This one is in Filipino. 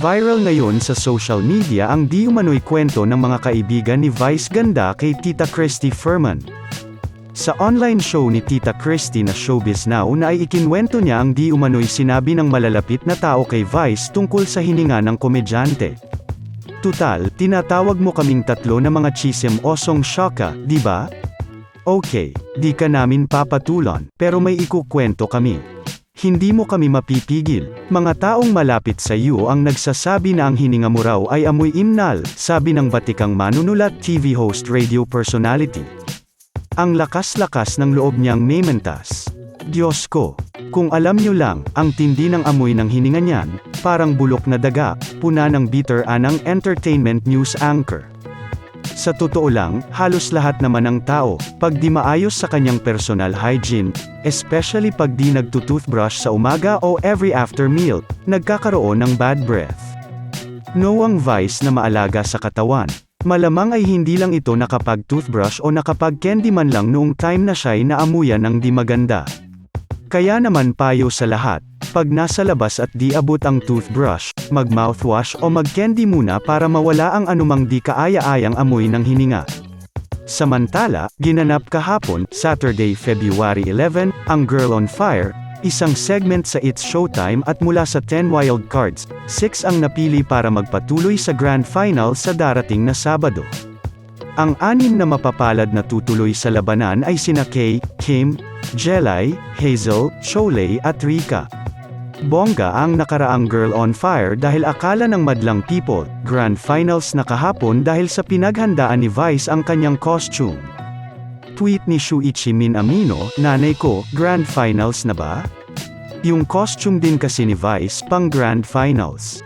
Viral ngayon sa social media ang di umano'y kwento ng mga kaibigan ni Vice Ganda kay Tita Christy Furman. Sa online show ni Tita Christy na Showbiz Now na ay ikinwento niya ang di umano'y sinabi ng malalapit na tao kay Vice tungkol sa hininga ng komedyante. Tutal, tinatawag mo kaming tatlo na mga chisem osong shoka, di ba? Okay, di ka namin papatulan, pero may ikukwento kami. Hindi mo kami mapipigil. Mga taong malapit sa iyo ang nagsasabi na ang hininga mo raw ay amoy imnal, sabi ng batikang manunulat TV host radio personality. Ang lakas-lakas ng loob niyang mementas. Diyos ko, kung alam niyo lang, ang tindi ng amoy ng hininga niyan, parang bulok na daga, puna ng bitter anang entertainment news anchor. Sa totoo lang, halos lahat naman ng tao, pag di maayos sa kanyang personal hygiene, especially pag di nagtutoothbrush sa umaga o every after meal, nagkakaroon ng bad breath. No ang vice na maalaga sa katawan. Malamang ay hindi lang ito nakapag-toothbrush o nakapag-candy man lang noong time na siya'y naamuyan ng di maganda. Kaya naman payo sa lahat, pag nasa labas at di abot ang toothbrush, mag-mouthwash o mag-candy muna para mawala ang anumang di kaaya-ayang amoy ng hininga. Samantala, ginanap kahapon, Saturday, February 11, ang Girl on Fire, isang segment sa It's Showtime at mula sa 10 wild cards, 6 ang napili para magpatuloy sa Grand Final sa darating na Sabado. Ang anim na mapapalad na tutuloy sa labanan ay sina Kay, Kim, Jelay, Hazel, Cholay at Rika. Bongga ang nakaraang Girl on Fire dahil akala ng madlang people, Grand Finals na kahapon dahil sa pinaghandaan ni Vice ang kanyang costume. Tweet ni Shuichi Minamino, nanay ko, Grand Finals na ba? Yung costume din kasi ni Vice pang Grand Finals.